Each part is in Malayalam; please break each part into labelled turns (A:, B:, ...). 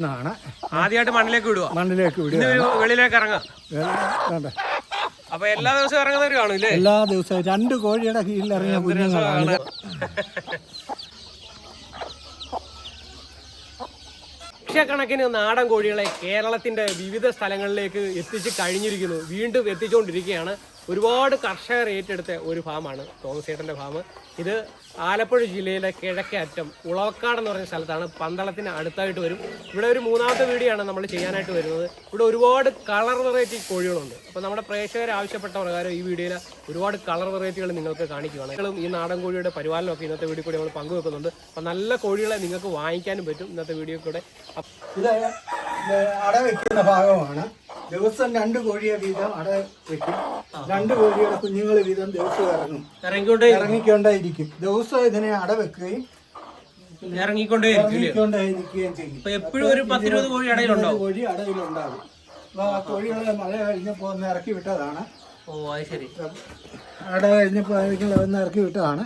A: എന്നാണ്
B: ആദ്യമായിട്ട് മണ്ണിലേക്ക് വിടുക
A: മണ്ണിലേക്ക് വിടുക
B: വെളിയിലേക്ക് ഇറങ്ങാം. അപ്പൊ എല്ലാ ദിവസവും ഇറങ്ങുന്നവർ കാണും ഇല്ലേ
A: എല്ലാ ദിവസവും രണ്ട് കോഴിയുടെ കീഴിൽ ഇറങ്ങിയ കുഞ്ഞുങ്ങളാണ്.
B: ലക്ഷക്കണക്കിന് നാടൻ കോഴികളെ കേരളത്തിന്റെ വിവിധ സ്ഥലങ്ങളിലേക്ക് എത്തിച്ച് കഴിഞ്ഞിരിക്കുന്നു. വീണ്ടും എത്തിച്ചുകൊണ്ടിരിക്കുകയാണ്. ഒരുപാട് കർഷകർ ഏറ്റെടുത്ത ഒരു ഫാമാണ് തോമസ് ചേട്ടന്റെ ഫാം. ഇത് ആലപ്പുഴ ജില്ലയിലെ കിഴക്കേ അറ്റം ഉളവക്കാട് എന്ന് പറഞ്ഞ സ്ഥലത്താണ് പന്തളത്തിന് അടുത്തായിട്ട് വരും. ഇവിടെ ഒരു മൂന്നാമത്തെ വീഡിയോ ആണ് നമ്മൾ ചെയ്യാനായിട്ട് വരുന്നത്. ഇവിടെ ഒരുപാട് കളർ വെറൈറ്റി കോഴികളുണ്ട്. അപ്പോൾ നമ്മുടെ പ്രേക്ഷകർ ആവശ്യപ്പെട്ട പ്രകാരം ഈ വീഡിയോയിൽ ഒരുപാട് കളർ വെറൈറ്റികൾ നിങ്ങൾക്ക് കാണിക്കുകയാണ് നിങ്ങളും ഈ നാടൻ കോഴിയുടെ പരിപാലനമൊക്കെ ഇന്നത്തെ വീഡിയോ കൂടി നമ്മൾ പങ്കുവെക്കുന്നുണ്ട്. അപ്പോൾ നല്ല കോഴികളെ നിങ്ങൾക്ക് വാങ്ങിക്കാനും പറ്റും ഇന്നത്തെ വീഡിയോ കൂടെ.
A: ഇത് അട വെക്കുന്ന ഭാഗമാണ്. ദിവസം രണ്ട് കോഴിയെ വീതം അട വെക്കും. രണ്ട് കോഴിയുടെ കുഞ്ഞുങ്ങൾ വീതം ദിവസം ഇറങ്ങും.
B: ഇറങ്ങിക്കൊണ്ടേ
A: ഇറങ്ങിക്കൊണ്ടേയിരിക്കും ദിവസം ഇതിനെ അട വെക്കുകയും
B: ഇറങ്ങിക്കൊണ്ടേ?
A: ഇറങ്ങിക്കൊണ്ടേയിരിക്കുകയും ചെയ്യും.
B: എപ്പോഴും ഒരു പത്തിരുപത് കോഴി അടയിലുണ്ടാവും
A: കോഴി അടയിലുണ്ടാകും. അപ്പൊ ആ കോഴികളെ മഴ കഴിഞ്ഞപ്പോൾ ഒന്ന് ഇറക്കി വിട്ടതാണ്.
B: ഓ അത് ശരി.
A: അട കഴിഞ്ഞപ്പോൾ ഒന്ന് ഇറക്കി വിട്ടതാണ്.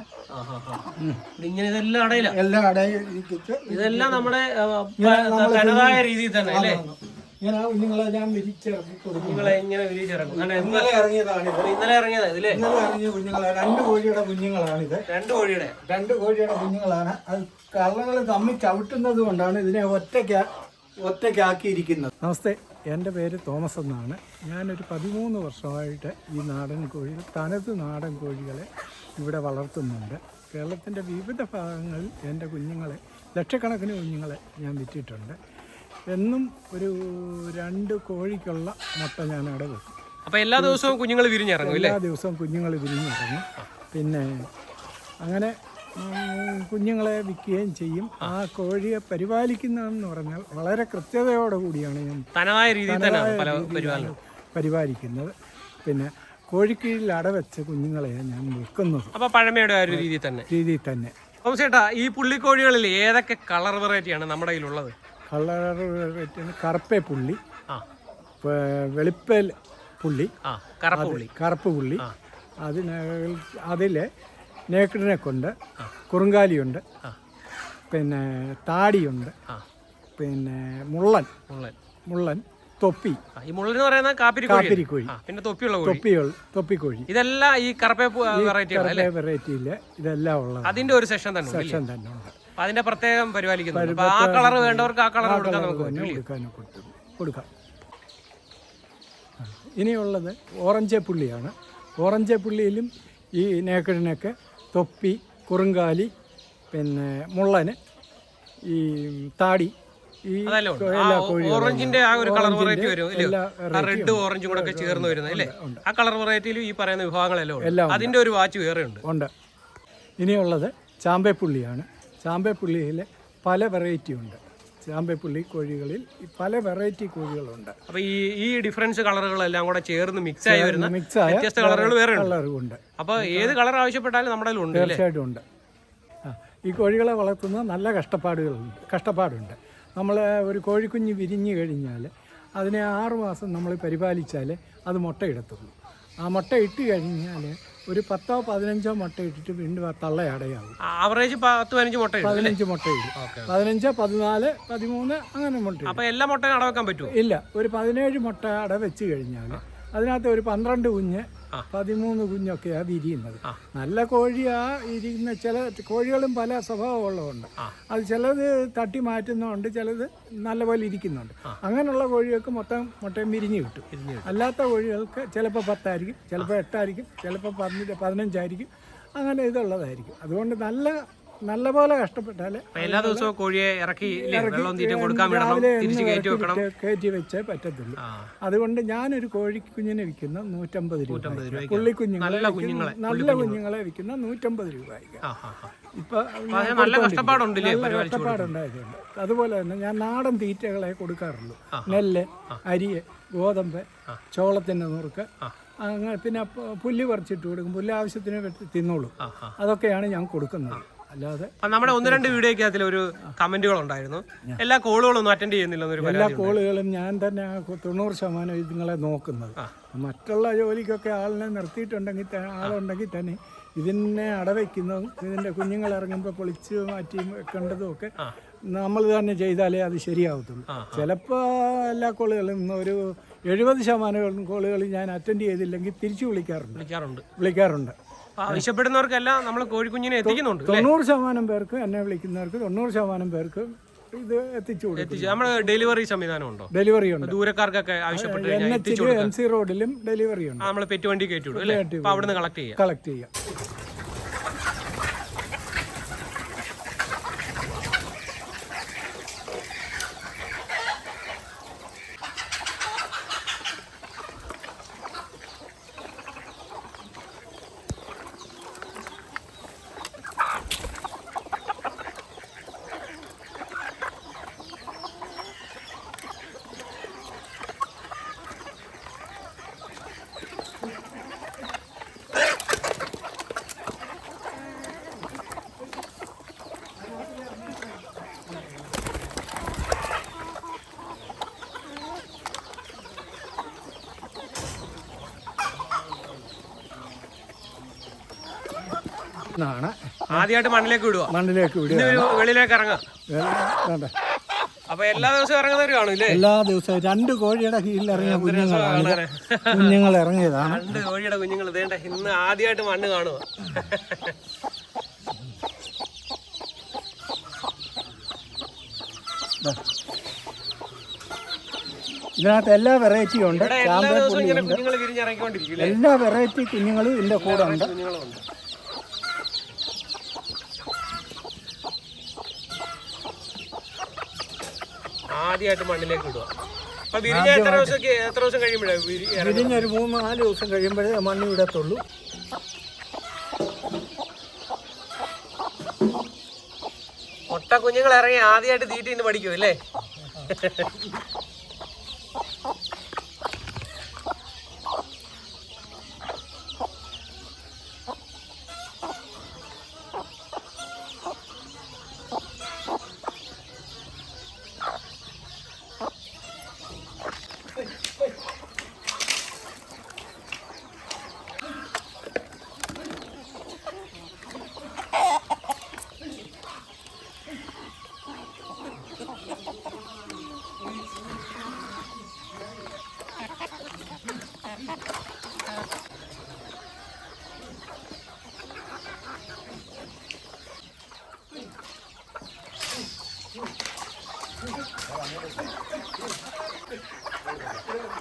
B: ഇങ്ങനെ ഇതെല്ലാം അടയില്ല
A: എല്ലാം അടയിൽ
B: ഇതെല്ലാം നമ്മുടെ തനതായ രീതിയിൽ തന്നെ അല്ലേ?
A: ഇങ്ങനെ ആ കുഞ്ഞുങ്ങളെ ഞാൻ വിരിച്ചിറക്കി കൊടുക്കും.
B: നിങ്ങളെ ഇങ്ങനെ വിരിച്ചിറക്കും. കാരണം ഇന്ന്
A: ഇന്നലെ ഇറങ്ങിയതാണിത്
B: ഇന്നലെ ഇറങ്ങിയതാ ഇതില്ലേ
A: ഇന്നലെ ഇറങ്ങിയ കുഞ്ഞുങ്ങളെ. രണ്ട് കോഴിയുടെ കുഞ്ഞുങ്ങളാണിത്.
B: രണ്ട് കോഴിയുടെ.
A: രണ്ട് കോഴിയുടെ കുഞ്ഞുങ്ങളാണ്. അത് കള്ളകൾ തമ്മിൽ ചവിട്ടുന്നത് കൊണ്ടാണ് ഇതിനെ ഒറ്റയ്ക്ക് ഒറ്റയ്ക്കാക്കിയിരിക്കുന്നത്. നമസ്തേ എന്റെ പേര് തോമസ് എന്നാണ്. ഞാനൊരു പതിമൂന്ന് വർഷമായിട്ട് ഈ നാടൻ കോഴികൾ തനത് നാടൻ കോഴികളെ ഇവിടെ വളർത്തുന്നുണ്ട്. കേരളത്തിന്റെ വിവിധ ഭാഗങ്ങളിൽ എന്റെ കുഞ്ഞുങ്ങളെ ലക്ഷക്കണക്കിന് കുഞ്ഞുങ്ങളെ ഞാൻ വിറ്റിട്ടുണ്ട്. എന്നും ഒരു രണ്ട് കോഴിക്കുള്ള മുട്ട ഞാൻ അവിടെ വെക്കും.
B: അപ്പൊ എല്ലാ ദിവസവും കുഞ്ഞുങ്ങൾ വിരിഞ്ഞിറങ്ങും
A: എല്ലാ ദിവസവും കുഞ്ഞുങ്ങൾ വിരിഞ്ഞിറങ്ങും. പിന്നെ അങ്ങനെ കുഞ്ഞുങ്ങളെ വിൽക്കുകയും ചെയ്യും. ആ. കോഴിയെ പരിപാലിക്കുന്നതെന്ന് പറഞ്ഞാൽ വളരെ കൃത്യതയോടെ കൂടിയാണ് ഞാൻ
B: തനതായ രീതിയിൽ
A: പരിപാലിക്കുന്നത്. പിന്നെ കോഴിക്കീഴിൽ അടവെച്ച കുഞ്ഞുങ്ങളെ ഞാൻ വിൽക്കുന്നത്
B: അപ്പോൾ പഴമയുടെ ആ ഒരു രീതിയിൽ തന്നെ.
A: രീതിയിൽ തന്നെ.
B: ചേട്ടാ ഈ പുള്ളിക്കോഴികളിൽ ഏതൊക്കെ കളർ വെറൈറ്റിയാണ് നമ്മുടെ കയ്യിലുള്ളത്?
A: കളർ കറുപ്പേ പുള്ളി. വെളുപ്പൽ പുള്ളി.
B: ആ കറുപ്പ് പുള്ളി.
A: അതിന് അതിൽ നേക്കിടിനെ കൊണ്ട് കുറുങ്കാലിയുണ്ട്. പിന്നെ താടിയുണ്ട്. പിന്നെ മുള്ളൻ.
B: മുള്ളൻ.
A: മുള്ളൻ തൊപ്പി.
B: ഈ മുള്ളൻ എന്ന് പറയുന്ന കാപ്പിരി കോഴി
A: കാപ്പിരിക്കോഴി.
B: പിന്നെ തൊപ്പിയുള്ള കോഴി.
A: തൊപ്പികൾ തൊപ്പിക്കോഴി.
B: ഇതെല്ലാം ഈ കറുപ്പേ വെറൈറ്റി
A: വെറൈറ്റിയിൽ ഇതെല്ലാം ഉള്ളത്
B: അതിന്റെ ഒരു സെഷൻ തന്നെ?
A: സെക്ഷൻ തന്നെ ഉണ്ട്.
B: അതിന്റെ പ്രത്യേകം പരിപാലിക്കുന്നു ആ കളർ വേണ്ടവർക്ക് ആ കളർ കൊടുക്കാൻ നമുക്ക്
A: കൊടുക്കും. ഇനിയുള്ളത് ഓറഞ്ചേ പുള്ളിയാണ്. ഓറഞ്ച് പുള്ളിയിലും ഈ നേക്കടിനൊക്കെ തൊപ്പി കുറുങ്കാലി പിന്നെ മുള്ളന് ഈ താടി ഈ
B: ഓറഞ്ചിന്റെ ആ ഒരു കളർ വെറൈറ്റി വരും റെഡ് ഓറഞ്ചും കൂടെ ഒക്കെ ചേർന്ന് വരുന്നത് അല്ലേ ആ കളർ വെറൈറ്റിയിൽ ഈ പറയുന്ന വിഭാഗങ്ങളെല്ലാം ഉണ്ട്. അതിന്റെ ഒരു വാച്ച് വേറെ ഉണ്ട്.
A: ഉണ്ട്. ഇനിയുള്ളത് ചാമ്പേപ്പുള്ളിയാണ് ചാമ്പേപ്പുള്ളിയിൽ പല വെറൈറ്റി ഉണ്ട്. ചാമ്പേപ്പുള്ളി കോഴികളിൽ പല വെറൈറ്റി കോഴികളുണ്ട്.
B: അപ്പൊ ഈ ഈ ഡിഫറൻസ് കളറുകളെല്ലാം കൂടെ ചേർന്ന് മിക്സ് ആയി വരുന്ന
A: മിക്സായ
B: വ്യത്യസ്ത കളറുകൾ വേറെ ഉണ്ട്
A: അപ്പോൾ
B: അപ്പൊ ഏത് കളർ ആവശ്യപ്പെട്ടാലും നമ്മുടെ ഉണ്ട്
A: തീർച്ചയായിട്ടും ഉണ്ട്. ഈ കോഴികളെ വളർത്തുന്ന നല്ല കഷ്ടപ്പാടുകളുണ്ട് കഷ്ടപ്പാടുണ്ട്. നമ്മൾ ഒരു കോഴിക്കുഞ്ഞ് വിരിഞ്ഞു കഴിഞ്ഞാൽ അതിനെ ആറ് മാസം നമ്മൾ പരിപാലിച്ചാൽ അത് മുട്ടയിടത്തുള്ളൂ. ആ മുട്ട ഇട്ട് കഴിഞ്ഞാൽ ഒരു പത്തോ പതിനഞ്ചോ മുട്ട ഇട്ടിട്ട് വീണ്ടും തള്ള അടയാവും.
B: ആവറേജ് പത്ത് പതിനഞ്ച് മുട്ട ഇടും
A: മുട്ട ഇടും. പതിനഞ്ച് പതിനാല് പതിമൂന്ന് അങ്ങനെ മുട്ട
B: അപ്പോൾ എല്ലാ മുട്ടയും അടവെക്കാൻ പറ്റുമോ
A: ഇല്ല ഒരു പതിനേഴ് മുട്ട അട വെച്ച് കഴിഞ്ഞാൽ അതിനകത്ത് ഒരു പന്ത്രണ്ട് കുഞ്ഞ് പതിമൂന്ന് കുഞ്ഞൊക്കെയാണ് വിരിയുന്നത്. നല്ല കോഴിയാ ഇരിക്കുന്ന ചില കോഴികളും പല സ്വഭാവമുള്ളതുണ്ട് അത് ചിലത് തട്ടി മാറ്റുന്നുണ്ട് ചിലത് നല്ലപോലെ ഇരിക്കുന്നുണ്ട്. അങ്ങനെയുള്ള കോഴികൾക്ക് മൊത്തം മുട്ടയും വിരിഞ്ഞ് കിട്ടും. അല്ലാത്ത കോഴികൾക്ക് ചിലപ്പോൾ പത്തായിരിക്കും ചിലപ്പോൾ എട്ടായിരിക്കും ചിലപ്പോൾ പതിനഞ്ച് പതിനഞ്ചായിരിക്കും അങ്ങനെ ഇതുള്ളതായിരിക്കും. അതുകൊണ്ട് നല്ല നല്ല കഷ്ടപ്പെട്ടാലേ കഷ്ടപ്പെട്ടാൽ
B: എല്ലാ ദിവസവും കോഴിയെ ഇറക്കി വെള്ളം തീറ്റ തീറ്റയും കൊടുക്കാൻ വിടണം തിരിച്ച് കയറ്റി വെക്കണം.
A: കയറ്റി വെച്ചേ പറ്റത്തുള്ളൂ. അതുകൊണ്ട് ഞാനൊരു കോഴിക്കുഞ്ഞിനെ വിൽക്കുന്ന നൂറ്റമ്പത് രൂപ. പുള്ളിക്കുഞ്ഞുങ്ങളെ
B: നല്ല കുഞ്ഞുങ്ങളെ,
A: നല്ല കുഞ്ഞുങ്ങളെ. വിൽക്കുന്ന നൂറ്റമ്പത് രൂപയ്ക്ക്. ഇപ്പൊ
B: നല്ല പരിപാലിച്ചു
A: കഷ്ടപ്പാടുണ്ടായതുകൊണ്ട് അതുപോലെ തന്നെ ഞാൻ നാടൻ തീറ്റകളെ കൊടുക്കാറുള്ളൂ. നെല്ല് അരി ഗോതമ്പ് ചോളത്തിന്റെ നുറുക്ക് അങ്ങനെ പിന്നെ പുല്ല് പറിച്ചിട്ട് കൊടുക്കും. പുല്ല് ആവശ്യത്തിന് തിന്നോളും. അതൊക്കെയാണ് ഞാൻ കൊടുക്കുന്നത്. അല്ലാതെ
B: നമ്മുടെ ഒന്ന് രണ്ട് വീഡിയോക്കകത്തിൽ ഒരു കമന്റുകൾ ഉണ്ടായിരുന്നു എല്ലാ കോളുകളൊന്നും അറ്റൻഡ് ചെയ്യുന്നില്ല
A: എല്ലാ കോളുകളും ഞാൻ തന്നെ തൊണ്ണൂറ് ശതമാനം ഇതുങ്ങളെ നോക്കുന്നത്. മറ്റുള്ള ജോലിക്കൊക്കെ ആളിനെ നിർത്തിയിട്ടുണ്ടെങ്കിൽ ആളുണ്ടെങ്കിൽ തന്നെ ഇതിനെ അടവയ്ക്കുന്നതും ഇതിന്റെ കുഞ്ഞുങ്ങൾ ഇറങ്ങുമ്പോൾ പൊളിച്ച് മാറ്റി വെക്കേണ്ടതും ഒക്കെ നമ്മൾ തന്നെ ചെയ്താലേ അത് ശരിയാവത്തുള്ളൂ. ചിലപ്പോൾ എല്ലാ കോളുകളും ഒരു എഴുപത് ശതമാനം കോളുകൾ ഞാൻ അറ്റൻഡ് ചെയ്തില്ലെങ്കിൽ തിരിച്ചു വിളിക്കാറുണ്ട്.
B: വിളിക്കാറുണ്ട്. ആവശ്യപ്പെടുന്നവർക്കെല്ലാം നമ്മൾ കോഴിക്കുഞ്ഞിനെ എത്തിക്കുന്നുണ്ട്
A: തൊണ്ണൂറ് ശതമാനം പേർക്ക് എന്നെ വിളിക്കുന്നവർക്ക് തൊണ്ണൂറ് ശതമാനം പേർക്ക് ഇത് എത്തിച്ചു കൊടുക്കും.
B: നമ്മൾ ഡെലിവറി സംവിധാനം ഉണ്ടോ
A: ഡെലിവറി ഉണ്ട്.
B: ദൂരക്കാർക്കൊക്കെ ആവശ്യപ്പെട്ട്
A: എൻ
B: എത്തിച്ചു
A: എം സി റോഡിലും ഡെലിവറി ഉണ്ട്.
B: നമ്മൾ പെറ്റുവണ്ടി കയറ്റി വിടും അല്ലേ? അപ്പൊ അവിടുന്ന് കളക്ട് ചെയ്യാം.
A: കളക്ട് ചെയ്യാം. എന്നാണ്.
B: ആദ്യമായിട്ട് മണ്ണിലേക്ക് വിടുക
A: മണ്ണിലേക്ക് വിടുക.
B: വെളിയിലേക്ക് ഇറങ്ങാം.
A: വേണ്ട.
B: അപ്പൊ എല്ലാ ദിവസവും ഇറങ്ങുന്നവർ കാണും ഇല്ലേ?
A: എല്ലാ ദിവസവും രണ്ട് കോഴിയുടെ കീഴിൽ ഇറങ്ങിയ കുഞ്ഞുങ്ങളാണ് കുഞ്ഞുങ്ങൾ ഇറങ്ങിയതാണ്.
B: രണ്ട് കോഴിയുടെ കുഞ്ഞുങ്ങൾ ഇതേണ്ട ഇന്ന് ആദ്യമായിട്ട് മണ്ണ് കാണുക
A: ഇതിനകത്ത് എല്ലാ വെറൈറ്റിയും ഉണ്ട്.
B: എല്ലാ
A: വെറൈറ്റി കുഞ്ഞുങ്ങളും ഇതിന്റെ കൂടെ ഉണ്ട്.
B: ആദ്യമായിട്ട് മണ്ണിലേക്ക് ഇടുക. അപ്പൊ വിരിഞ്ഞ എത്ര ദിവസം എത്ര ദിവസം കഴിയുമ്പോഴേ വിരിഞ്ഞ
A: ഒരു മൂന്ന് നാല് ദിവസം കഴിയുമ്പോഴേ മണ്ണ് വിടത്തുള്ളൂ
B: മുട്ട കുഞ്ഞുങ്ങൾ ഇറങ്ങി ആദ്യമായിട്ട് തീറ്റിന്ന് പഠിക്കും അല്ലേ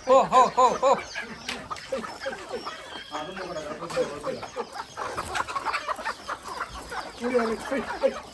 B: हो हो हो हो Thank you.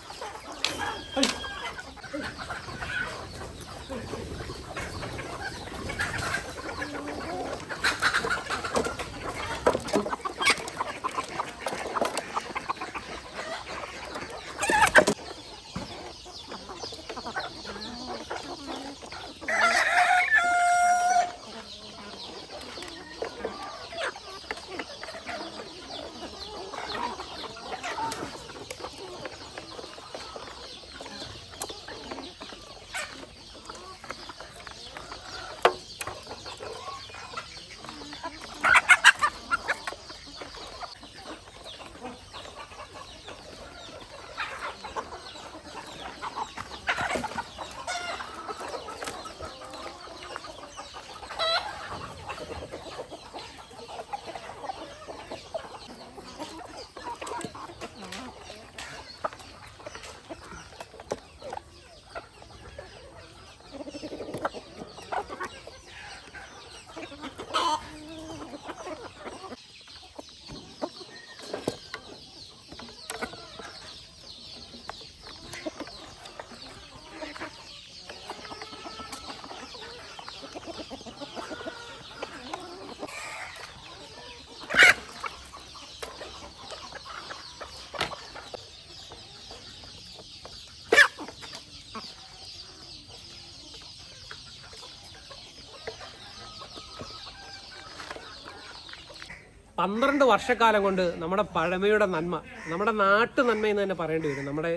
B: പന്ത്രണ്ട് വർഷക്കാലം കൊണ്ട് നമ്മുടെ പഴമയുടെ നന്മ നമ്മുടെ നാട്ടു നന്മ എന്ന് തന്നെ പറയേണ്ടി വരും. നമ്മുടെ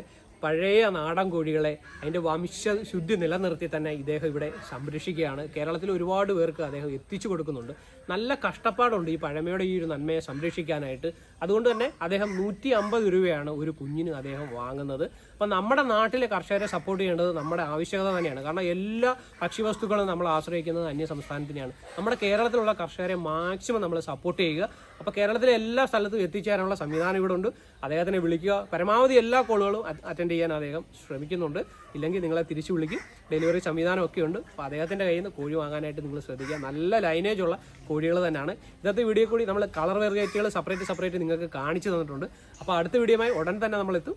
B: പഴയ നാടൻ കോഴികളെ അതിന്റെ വംശശുദ്ധി നിലനിർത്തി തന്നെ ഇദ്ദേഹം ഇവിടെ സംരക്ഷിക്കുകയാണ്. കേരളത്തിൽ ഒരുപാട് പേർക്ക് അദ്ദേഹം എത്തിച്ചു കൊടുക്കുന്നുണ്ട്. നല്ല കഷ്ടപ്പാടുണ്ട് ഈ പഴമയുടെ ഈ ഒരു നന്മയെ സംരക്ഷിക്കാനായിട്ട്. അതുകൊണ്ട് തന്നെ അദ്ദേഹം നൂറ്റി അമ്പത് രൂപയാണ് ഒരു കുഞ്ഞിന് അദ്ദേഹം വാങ്ങുന്നത്. അപ്പം നമ്മുടെ നാട്ടിലെ കർഷകരെ സപ്പോർട്ട് ചെയ്യേണ്ടത് നമ്മുടെ ആവശ്യകത തന്നെയാണ്. കാരണം എല്ലാ ഭക്ഷ്യവസ്തുക്കളും നമ്മൾ ആശ്രയിക്കുന്നത് അന്യ സംസ്ഥാനത്തിനെയാണ്. നമ്മുടെ കേരളത്തിലുള്ള കർഷകരെ മാക്സിമം നമ്മൾ സപ്പോർട്ട് ചെയ്യുക. അപ്പോൾ കേരളത്തിലെ എല്ലാ സ്ഥലത്തും എത്തിച്ചേരാനുള്ള സംവിധാനം ഇവിടെ ഉണ്ട്. അദ്ദേഹത്തിനെ വിളിക്കുക. പരമാവധി എല്ലാ കോളുകളും അറ്റൻഡ് ചെയ്യാൻ അദ്ദേഹം ശ്രമിക്കുന്നുണ്ട്. ഇല്ലെങ്കിൽ നിങ്ങളെ തിരിച്ചു വിളിക്കും. ഡെലിവറി സംവിധാനമൊക്കെ ഉണ്ട്. അപ്പോൾ അദ്ദേഹത്തിന്റെ കയ്യിൽ നിന്ന് കോഴി വാങ്ങാനായിട്ട് നിങ്ങൾ ശ്രദ്ധിക്കുക. നല്ല ലൈനേജ് ഉള്ള കോഴികൾ തന്നെയാണ്. ഇന്നത്തെ വീഡിയോ കൂടി നമ്മൾ കളർ വെറൈറ്റികൾ സെപ്പറേറ്റ് സെപ്പറേറ്റ് നിങ്ങൾക്ക് കാണിച്ചു തന്നിട്ടുണ്ട്. അപ്പോൾ അടുത്ത വീഡിയോയുമായി ഉടൻ തന്നെ നമ്മളെത്തും